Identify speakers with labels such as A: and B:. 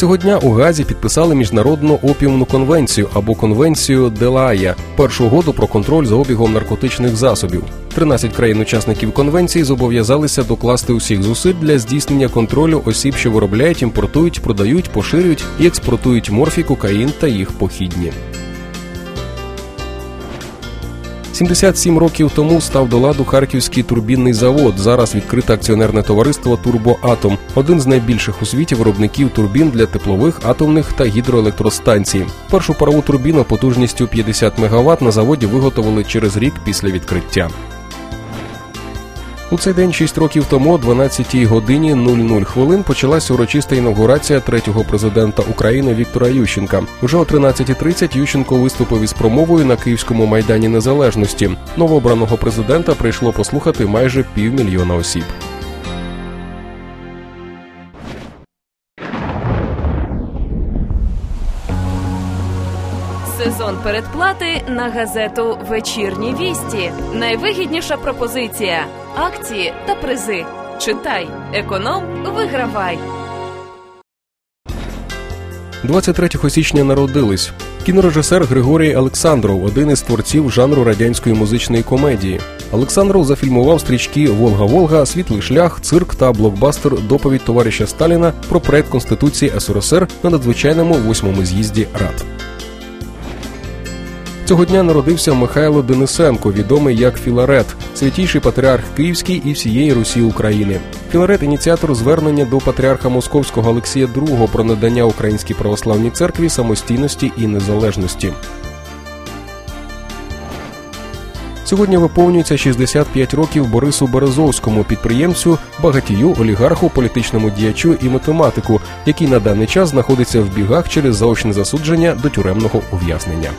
A: Цього дня у Газі підписали міжнародну опіумну конвенцію або конвенцію Делая, першу угоду про контроль за обігом наркотичних засобів. 13 країн-учасників конвенції зобов'язалися докласти усіх зусиль для здійснення контролю осіб, що виробляють, імпортують, продають, поширюють і експортують морфі, кокаїн та їх похідні. 77 років тому став до ладу харківський турбінний завод. Зараз відкрите акціонерне товариство Турбоатом, один з найбільших у світі виробників турбін для теплових, атомних та гідроелектростанцій. Першу парову турбіну потужністю 50 МВт на заводі виготовили через рік після відкриття. У цей день 6 років тому, о 12 годині 00 хвилин, почалася урочиста інаугурація третього президента України Віктора Ющенка. Уже о 13.30 Ющенко виступив із промовою на Київському майдані Незалежності. Новообраного президента прийшло послухати майже півмільйона осіб.
B: Сезон передплати на газету Вечірні вісті. Найвигідніша пропозиція: акції та призи. Читай, економ, вигравай.
A: 23 січня народились кінорежисер Григорій Олександров, один із творців жанру радянської музичної комедії. Олександров зафільмував стрічки Волга Волга, Світлий шлях, цирк та блокбастер Доповідь товариша Сталіна про проект Конституції СРСР на надзвичайному восьмому з'їзді РАД. Цього дня народився Михайло Денисенко, відомий як Філарет, святійший патріарх Київський і всієї Русі України. Філарет ініціатор звернення до патріарха Московського Олексія II про надання Українській православній церкві самостійності і незалежності. Сьогодні виповнюється 65 років Борису Березовському, підприємцю, багатію, олігарху, політичному діячу і математику, який на даний час знаходиться в бігах через заочне засудження до тюремного ув'язнення.